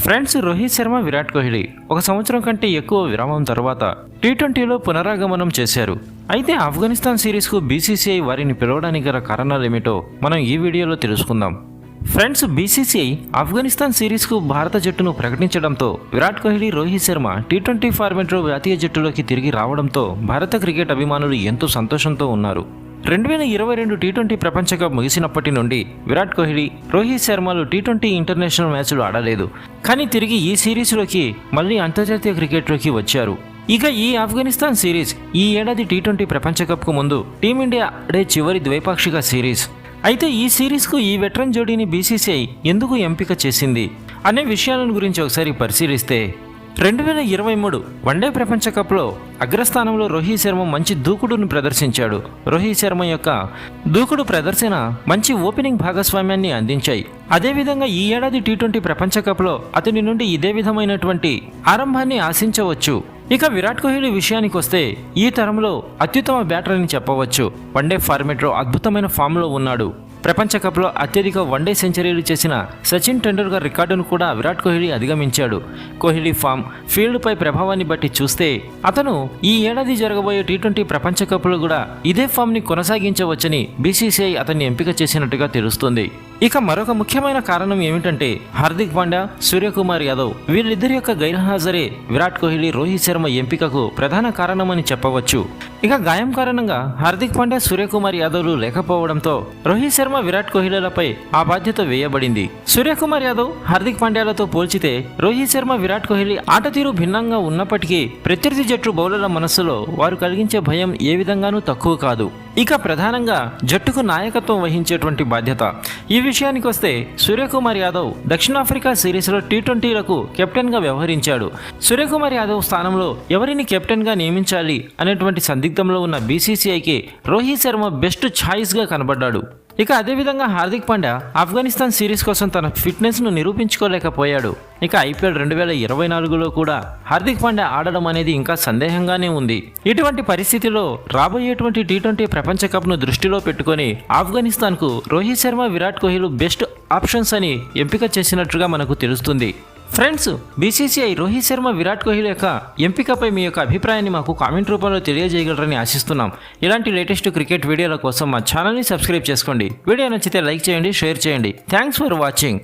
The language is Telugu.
ఫ్రెండ్స్ రోహిత్ శర్మ విరాట్ కోహ్లీ. ఒక సంవత్సరం కంటే ఎక్కువ విరామం తర్వాత టీ ట్వంటీలో పునరాగమనం చేశారు. అయితే ఆఫ్ఘనిస్తాన్ సిరీస్కు బీసీసీఐ వారిని పిలవడానికి గల కారణాలేమిటో మనం ఈ వీడియోలో తెలుసుకుందాం. ఫ్రెండ్స్ బీసీసీఐ ఆఫ్ఘనిస్తాన్ సిరీస్కు భారత జట్టును ప్రకటించడంతో విరాట్ కోహ్లీ రోహిత్ శర్మ టీ ట్వంటీ ఫార్మెట్లో జాతీయ జట్టులోకి తిరిగి రావడంతో భారత క్రికెట్ అభిమానులు ఎంతో సంతోషంతో ఉన్నారు. రెండు వేల ఇరవై రెండు టీ ట్వంటీ ప్రపంచ కప్ ముగిసినప్పటి నుండి విరాట్ కోహ్లీ రోహిత్ శర్మలు టీ ట్వంటీ ఇంటర్నేషనల్ మ్యాచ్లు ఆడలేదు. కానీ తిరిగి ఈ సిరీస్లోకి మళ్ళీ అంతర్జాతీయ క్రికెట్లోకి వచ్చారు. ఇక ఈ ఆఫ్ఘనిస్తాన్ సిరీస్ ఈ ఏడాది టీ ట్వంటీ ప్రపంచ కప్కు ముందు టీమిండియా ఆడే చివరి ద్వైపాక్షిక సిరీస్. అయితే ఈ సిరీస్కు ఈ వెటరన్ జోడీని బీసీసీఐ ఎందుకు ఎంపిక చేసింది? అనే విషయాలను గురించి ఒకసారి పరిశీలిస్తే రెండు వేల ఇరవై మూడు వన్డే ప్రపంచ కప్లో అగ్రస్థానంలో రోహిత్ శర్మ మంచి దూకుడును ప్రదర్శించాడు. రోహిత్ శర్మ యొక్క దూకుడు ప్రదర్శన మంచి ఓపెనింగ్ భాగస్వామ్యాన్ని అందించాయి. అదేవిధంగా ఈ ఏడాది టీ ట్వంటీ ప్రపంచ కప్లో అతని నుండి ఇదే విధమైనటువంటి ఆరంభాన్ని ఆశించవచ్చు. ఇక విరాట్ కోహ్లీ విషయానికి వస్తే ఈ తరంలో అత్యుత్తమ బ్యాటర్ అని చెప్పవచ్చు వన్డే ఫార్మేట్లో అద్భుతమైన ఫామ్లో ఉన్నాడు. ప్రపంచ కప్లో అత్యధిక వన్డే సెంచరీలు చేసిన సచిన్ టెండూల్కర్ రికార్డును కూడా విరాట్ కోహ్లీ అధిగమించాడు. కోహ్లీ ఫామ్ ఫీల్డ్పై ప్రభావాన్ని బట్టి చూస్తే అతను ఈ ఏడాది జరగబోయే టీ ట్వంటీ ప్రపంచ కప్లో కూడా ఇదే ఫామ్ని కొనసాగించవచ్చని బీసీసీఐ అతన్ని ఎంపిక చేసినట్టుగా తెలుస్తుంది. ఇక మరొక ముఖ్యమైన కారణం ఏమిటంటే హార్దిక్ పాండ్యా సూర్యకుమార్ యాదవ్ వీళ్ళిద్దరి యొక్క గైర్హాజరే విరాట్ కోహ్లీ రోహిత్ శర్మ ఎంపికకు ప్రధాన కారణమని చెప్పవచ్చు. ఇక గాయం కారణంగా హార్దిక్ పాండ్యా సూర్యకుమార్ యాదవ్లు లేకపోవడంతో రోహిత్ శర్మ విరాట్ కోహ్లీలపై ఆ బాధ్యత వేయబడింది. సూర్యకుమార్ యాదవ్ హార్దిక్ పాండ్యాలతో పోల్చితే రోహిత్ శర్మ విరాట్ కోహ్లీ ఆట తీరు భిన్నంగా ఉన్నప్పటికీ ప్రత్యర్థి జట్టు బౌలర్ల మనస్సులో వారు కలిగించే భయం ఏ విధంగానూ తక్కువ కాదు. ఇక ప్రధానంగా జట్టుకు నాయకత్వం వహించేటువంటి బాధ్యత. ఈ విషయానికి వస్తే సూర్యకుమార్ యాదవ్ దక్షిణాఫ్రికా సిరీస్లో టీ ట్వంటీలకు కెప్టెన్గా వ్యవహరించాడు. సూర్యకుమార్ యాదవ్ స్థానంలో ఎవరిని కెప్టెన్గా నియమించాలి అనేటువంటి సందిగ్ధంలో ఉన్న బీసీసీఐకి రోహిత్ శర్మ బెస్ట్ ఛాయిస్గా కనబడ్డాడు. ఇక అదేవిధంగా హార్దిక్ పాండ్యా ఆఫ్ఘనిస్తాన్ సిరీస్ కోసం తన ఫిట్నెస్ను నిరూపించుకోలేకపోయాడు. ఇక ఐపీఎల్ రెండు వేల ఇరవై నాలుగులో కూడా హార్దిక్ పాండ్యా ఆడడం అనేది ఇంకా సందేహంగానే ఉంది. ఇటువంటి పరిస్థితిలో రాబోయేటువంటి టీ ట్వంటీ ప్రపంచ కప్ను దృష్టిలో పెట్టుకొని ఆఫ్ఘనిస్తాన్కు రోహిత్ శర్మ విరాట్ కోహ్లీ బెస్ట్ ఆప్షన్స్ అని ఎంపిక చేసినట్లుగా మనకు తెలుస్తుంది. ఫ్రెండ్స్ బీసీసీఐ రోహిత్ శర్మ విరాట్ కోహ్లీ యొక్క ఎంపికపై మీ యొక్క అభిప్రాయాన్ని మాకు కామెంట్ రూపంలో తెలియజేయగలరని ఆశిస్తున్నాం. ఇలాంటి లేటెస్ట్ క్రికెట్ వీడియోల కోసం మా ఛానల్ని సబ్స్క్రైబ్ చేసుకోండి. వీడియో నచ్చితే లైక్ చేయండి షేర్ చేయండి. Thanks for watching.